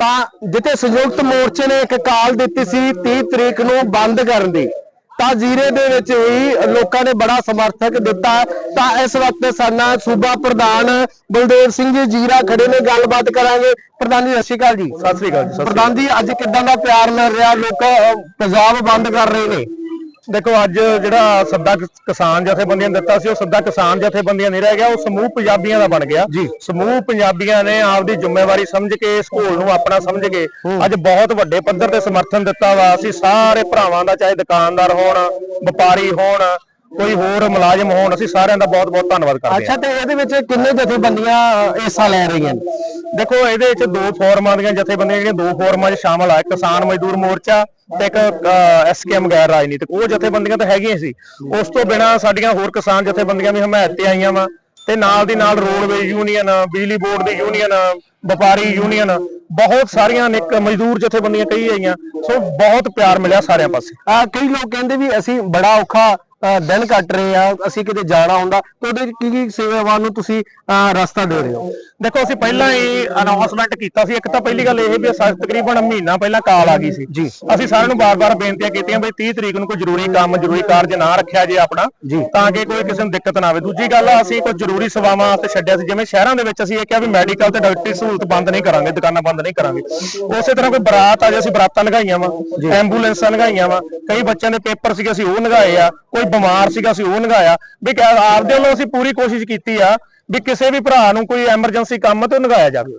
ਤਾਂ ਜਿੱਥੇ ਸੰਯੁਕਤ ਮੋਰਚੇ ਨੇ ਇੱਕ ਕਾਲ ਦਿੱਤੀ ਸੀ 30 ਤਰੀਕ ਨੂੰ ਬੰਦ ਕਰਨ ਦੀ ਤਾਂ ਜ਼ੀਰੇ ਦੇ ਵਿੱਚ ਵੀ ਲੋਕਾਂ ਨੇ ਬੜਾ ਸਮਰਥਕ ਦਿੱਤਾ। ਤਾਂ ਇਸ ਵਕਤ ਸਾਡਾ ਸੂਬਾ ਪ੍ਰਧਾਨ ਬਲਦੇਵ ਸਿੰਘ ਜੀ ਜੀਰਾ ਖੜੇ ਨੇ ਗੱਲਬਾਤ ਕਰਾਂਗੇ। ਪ੍ਰਧਾਨ ਜੀ ਸਤਿ ਸ਼੍ਰੀ ਅਕਾਲ ਜੀ। ਸਤਿ ਸ੍ਰੀ ਅਕਾਲ ਜੀ ਪ੍ਰਧਾਨ ਜੀ ਅੱਜ ਕਿੱਦਾਂ ਦਾ ਪਿਆਰ ਮਿਲ ਰਿਹਾ? ਲੋਕ ਪੰਜਾਬ ਬੰਦ ਕਰ ਰਹੇ ਨੇ। ਦੇਖੋ ਅੱਜ ਜਿਹੜਾ ਸੱਦਾ ਕਿਸਾਨ ਜਥੇਬੰਦੀਆਂ ਨੇ ਦਿੱਤਾ ਸੀ ਉਹ ਸੱਦਾ ਕਿਸਾਨ ਜਥੇਬੰਦੀਆਂ ਨਹੀਂ ਰਹਿ ਗਿਆ ਉਹ ਸਮੂਹ ਪੰਜਾਬੀਆਂ ਦਾ ਬਣ ਗਿਆ। ਸਮੂਹ ਪੰਜਾਬੀਆਂ ਨੇ ਆਪਦੀ ਜ਼ਿੰਮੇਵਾਰੀ ਸਮਝ ਕੇ ਇਸ ਘੋਲ ਨੂੰ ਆਪਣਾ ਸਮਝ ਕੇ ਅੱਜ ਬਹੁਤ ਵੱਡੇ ਪੱਧਰ ਤੇ ਸਮਰਥਨ ਦਿੱਤਾ ਵਾ। ਅਸੀਂ ਸਾਰੇ ਭਰਾਵਾਂ ਦਾ ਚਾਹੇ ਦੁਕਾਨਦਾਰ ਹੋਣ ਵਪਾਰੀ ਹੋਣ ਕੋਈ ਹੋਰ ਮੁਲਾਜ਼ਮ ਹੋਣ ਅਸੀਂ ਸਾਰਿਆਂ ਦਾ ਬਹੁਤ ਬਹੁਤ ਧੰਨਵਾਦ ਕਰਦੇ ਹਾਂ। ਅੱਛਾ ਤੇ ਇਹਦੇ ਵਿੱਚ ਕਿੰਨੇ ਜਥੇਬੰਦੀਆਂ ਹਿੱਸਾ ਲੈ ਰਹੀਆਂ ਨੇ? ਦੇਖੋ ਇਹਦੇ ਵਿੱਚ ਦੋ ਫੋਰਮਾਂ ਦੀਆਂ ਜਥੇਬੰਦੀਆਂ ਜਿਹੜੀਆਂ ਦੋ ਫੋਰਮਾਂ 'ਚ ਸ਼ਾਮਲ ਆ ਕਿਸਾਨ ਮਜ਼ਦੂਰ ਮੋਰਚਾ ਤੇ ਇੱਕ ਐਸਕੇਐਮ ਗੈਰ ਰਾਜਨੀਤਿਕ ਉਹ ਜਥੇਬੰਦੀਆਂ ਤਾਂ ਹੈਗੀਆਂ ਸੀ। ਉਸ ਤੋਂ ਬਿਨਾ ਸਾਡੀਆਂ ਹੋਰ ਕਿਸਾਨ ਜਥੇਬੰਦੀਆਂ ਵੀ ਹਮਾਇਤ ਤੇ ਆਈਆਂ ਵਾ। ਤੇ ਨਾਲ ਦੀ ਨਾਲ ਰੋਡਵੇ ਯੂਨੀਅਨ ਬਿਜਲੀ ਬੋਰਡ ਦੀ ਯੂਨੀਅਨ ਵਪਾਰੀ ਯੂਨੀਅਨ ਬਹੁਤ ਸਾਰੀਆਂ ਨੇ ਮਜ਼ਦੂਰ ਜਥੇਬੰਦੀਆਂ ਕਈ ਆਈਆਂ। ਸੋ ਬਹੁਤ ਪਿਆਰ ਮਿਲਿਆ ਸਾਰਿਆਂ ਪਾਸੇ। ਆ ਕਈ ਲੋਕ ਕਹਿੰਦੇ ਵੀ ਅਸੀਂ ਬੜਾ ਔਖਾ ਦਿਨ ਕੱਟ ਰਹੇ ਆ ਅਸੀਂ ਕਿਤੇ ਜਾਣਾ ਹੁੰਦਾ। ਤੇ ਉਹਦੇ 'ਚ ਕੀ ਕੀ ਸੇਵਾਵਾਂ ਨੂੰ ਤੁਸੀਂ ਅਹ, ਰਸਤਾ ਦੇ ਰਹੇ ਹੋ? ਦੇਖੋ ਅਸੀਂ ਪਹਿਲਾਂ ਹੀ ਅਨਾਉਂਸਮੈਂਟ ਕੀਤਾ ਸੀ। ਇੱਕ ਤਾਂ ਪਹਿਲੀ ਗੱਲ ਇਹ ਵੀ ਸਾ- ਤਕਰੀਬਨ ਮਹੀਨਾ ਪਹਿਲਾਂ ਕਾਲ ਆ ਗਈ ਸੀ। ਜੀ। ਅਸੀਂ ਸਾਰਿਆਂ ਨੂੰ ਬਾਰ-ਬਾਰ ਬੇਨਤੀਆਂ ਕੀਤੀਆਂ ਵੀ 30 ਤਰੀਕ ਨੂੰ ਕੋਈ ਜ਼ਰੂਰੀ ਕੰਮ ਜ਼ਰੂਰੀ ਕਾਰਜ ਨਾ ਰੱਖਿਆ ਜੇ ਆਪਣਾ। ਤਾਂ ਕਿ ਕੋਈ ਕਿਸੇ ਨੂੰ ਦਿੱਕਤ ਨਾ ਆਵੇ। ਦੂਜੀ ਗੱਲ ਆ ਅਸੀਂ ਕੋਈ ਜ਼ਰੂਰੀ ਸੇਵਾਵਾਂ ਤੇ ਛੱਡਿਆ ਸੀ। ਜਿਵੇਂ ਸ਼ਹਿਰਾਂ ਦੇ ਵਿੱਚ ਅਸੀਂ ਇਹ ਕਿਹਾ ਵੀ ਮੈਡੀਕਲ ਤੇ ਡਾਕਟਰੀ ਸਹੂਲਤ ਬੰਦ ਨਹੀਂ ਕਰਾਂਗੇ ਦੁਕਾਨਾਂ ਬੰਦ ਨਹੀਂ ਕਰਾਂਗੇ। ਉਸੇ ਤਰ੍ਹਾਂ ਕੋਈ ਬਰਾਤ ਆ ਜੇ ਅਸੀਂ ਬਰਾਤਾਂ ਲਗਾਈਆਂ ਵਾ। ਐਂਬੂਲੈਂਸਾਂ ਲਗਾਈਆਂ ਵਾ। ਕਈ ਬੱਚਿਆਂ ਦੇ ਪੇਪਰ ਸੀਗੇ ਅਸੀਂ ਉਹ ਲਗਾਏ ਆ। ਕੋਈ ਬਿਮਾਰ ਸੀਗਾ ਅਸੀਂ ਉਹ ਲਗਾਇਆ। ਵੀ ਆਪਦੇ ਵੱਲੋਂ ਅਸੀਂ ਪੂਰੀ ਕੋਸ਼ਿਸ਼ ਕੀਤੀ ਆ ਵੀ ਕਿਸੇ ਵੀ ਭਰਾ ਨੂੰ ਕੋਈ ਐਮਰਜੈਂਸੀ ਕੰਮ ਤੇ ਉਹ ਜਾਵੇ।